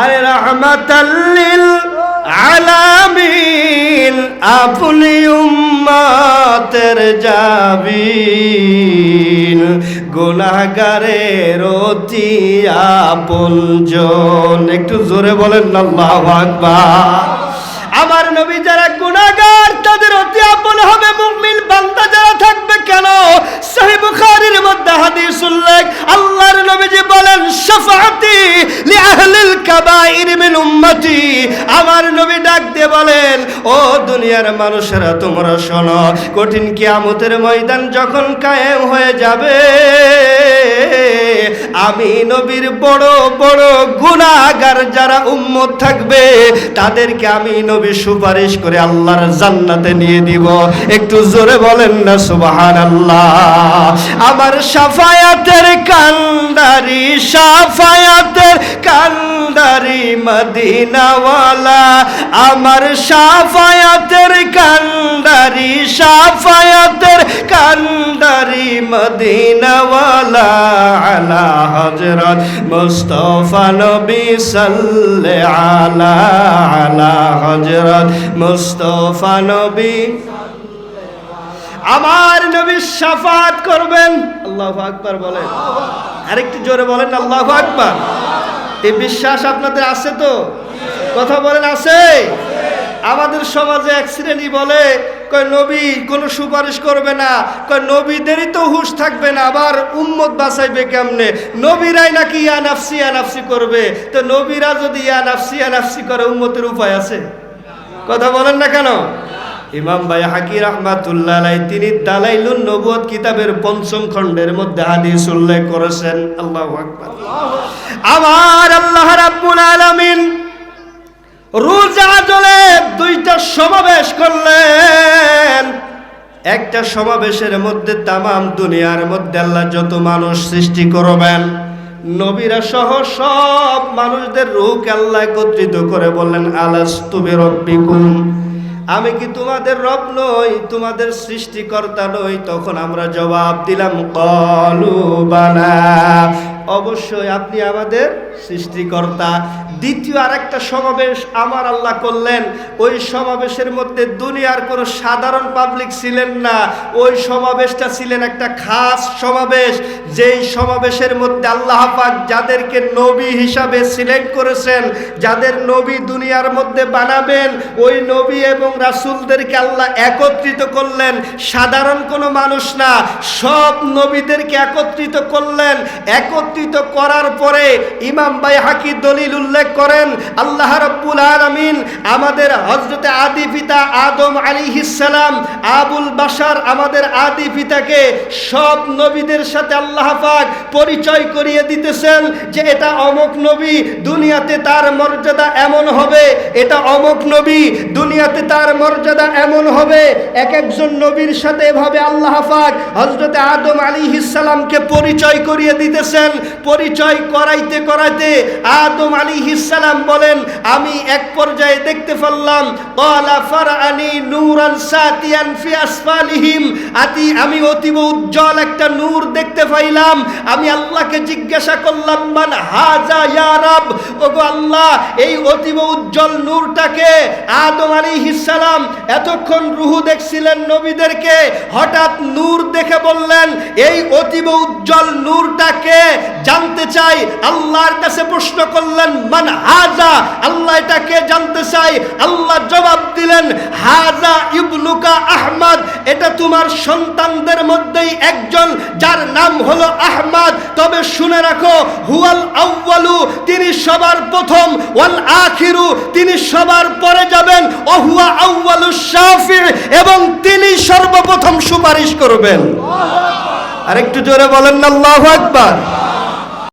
আরে রহমাতাল্লিল আলামিন আপনি উম্মাতের যাবিন গুনাহগারের অতি আপনজন একটু জোরে বলেন, আল্লাহু আকবার। আমার নবী যারা গুনাহগার, তাদের অতি আপন হবে মুমিন বান্দা যারা থাকবে কেন? সহিহ বুখারীর মধ্যে হাদিস উল্লেখ আল্লাহর নবীজি বলেন শফাতি লি আহলিল কাবাইর মিন উম্মতি। আমার নবী ডাক দিয়ে বলেন, ও দুনিয়ার মানুষেরা, তোমরা শোনো, কঠিন কিয়ামতের ময়দান যখন কায়েম হয়ে যাবে আমি নবীর বড় বড় গুণাগার যারা উম্মত থাকবে, তাদেরকে আমি নবী সুপারিশ করে আল্লাহর জান্নাতে নিয়ে দিব। একটু জোরে বলেন না, সুবহানাল্লাহ। আমার সাফায়াতের কান্দারি সাফায়াতের কান্দারি মদিনাওয়ালা, আমার সাফায়াতের কান্দারি সাফায়াতের কান্দারি মদিনাওয়ালা, আলা হজরত মুস্তফা নবী সাল্লে আলা আলা হজরত মুস্তফা নবী। আমার নবী শাফাত করবেন, আল্লাহু আকবার বলেন। আরেকটু জোরে বলেন, আল্লাহু আকবার। এই বিশ্বাস আপনাদের আছে তো? কথা বলেন আছে? আমাদের সমাজে এক শ্রেণি বলে, কয় নবী কোনো সুপারিশ করবে না, কয় নবীদেরই তো হুশ থাকবে না, আবার উম্মত বাঁচাইবে কেমনে? নবীরাই নাকি ইয়া নাফসি ইয়া নাফসি করবে? তো নবীরা যদি ইয়া নাফসি ইয়া নাফসি করে, উম্মতের উপায় আছে? কথা বলেন না কেন? ইমাম ভাই হাকি রহমাতুল্লাহ তিনি দালাইলুন নবুয়ত কিতাবের পঞ্চম খণ্ডের মধ্যে হাদিস উল্লেখ করেছেন। আল্লাহু আমার আল্লাহ রাব্বুল আলামিন রোজা জলে দুইটা সমাবেশ করলেন। একটা সমাবেশের মধ্যে তামাম দুনিয়ার মধ্যে আল্লাহ যত মানুষ সৃষ্টি করবেন, নবীরা সহ সব মানুষদের রূহকে আল্লাহ একত্রিত করে বললেন আলাস্তুবে রব্বিকুম আমি কি তোমাদের রব নই, তোমাদের সৃষ্টিকর্তা নই? তখন আমরা জবাব দিলাম, কলু বানা অবশ্যই আপনি আমাদের সৃষ্টিকর্তা। দ্বিতীয় আরেকটা সমাবেশ আমার আল্লাহ করলেন। ওই সমাবেশের মধ্যে দুনিয়ার কোনো সাধারণ পাবলিক ছিলেন না। ওই সমাবেশটা ছিলেন একটা খাস সমাবেশ। যেই সমাবেশের মধ্যে আল্লাহ পাক যাদেরকে নবী হিসাবে সিলেক্ট করেছেন, যাদের নবী দুনিয়ার মধ্যে বানাবেন, ওই নবী এবং রাসূলদেরকে আল্লাহ একত্রিত করলেন। সাধারণ কোনো মানুষ না, সব নবীদেরকে একত্রিত করলেন। একত্রিত করার পরে ইমাম বাই হাকি দলিল উল্লেখ করেন, আল্লাহ রব্বুল আলামিন আমাদের হজরতে আদি পিতা আদম আলিহিসালাম আবুল বাশার আমাদের আদি পিতাকে সব নবীদের সাথে আল্লাহ পাক পরিচয় করিয়ে দিতেছেন যে এটা অমুক নবী, দুনিয়াতে তার মর্যাদা এমন হবে, এটা অমুক নবী, দুনিয়াতে তার মর্যাদা এমন হবে। এক একজন নবীর সাথে এভাবে আল্লাহ পাক হজরতে আদম আলিহিসালামকে পরিচয় করিয়ে দিতেছেন। পরিচয় করাইতে করাইতে আদম আলিহিসালাম বলেন, আমি এক পর্যায়ে দেখতে আসফালিহিম। আতি, আমি অতীব উজ্জ্বল একটা নূর দেখতে পাইলাম। আমি আল্লাহকে জিজ্ঞাসা করলাম, মান হাজা ইয়া রাব? ওগো আল্লাহ, এই অতীব উজ্জ্বল নূরটাকে আদম আলাইহিসসালাম এতক্ষণ রুহু দেখছিলেন নবীদেরকে। হঠাৎ নূর দেখে বললেন, এই অতীব উজ্জ্বল নূরটাকে জানতে চাই। আল্লাহর কাছে প্রশ্ন করলেন, মান হাজা, আল্লাহ এটাকে জানতে চাই আল্লাহ জবাব দিলেন, হাজা ইবনুকা আহমদ, এটা তোমার সন্তানদের মধ্যেই একজন, যার নাম হলো আহমদ। তবে শুনে রাখো, হুয়াল আউ্বালু তিনি সবার প্রথম, ওয়াল আখিরু, তিনি সবার পরে যাবেন ও হুয়া আউ্বালু শাফির এবং তিনি সর্বপ্রথম সুপারিশ করবেন। আরেকটু জোরে বলেন, আল্লাহু আকবার।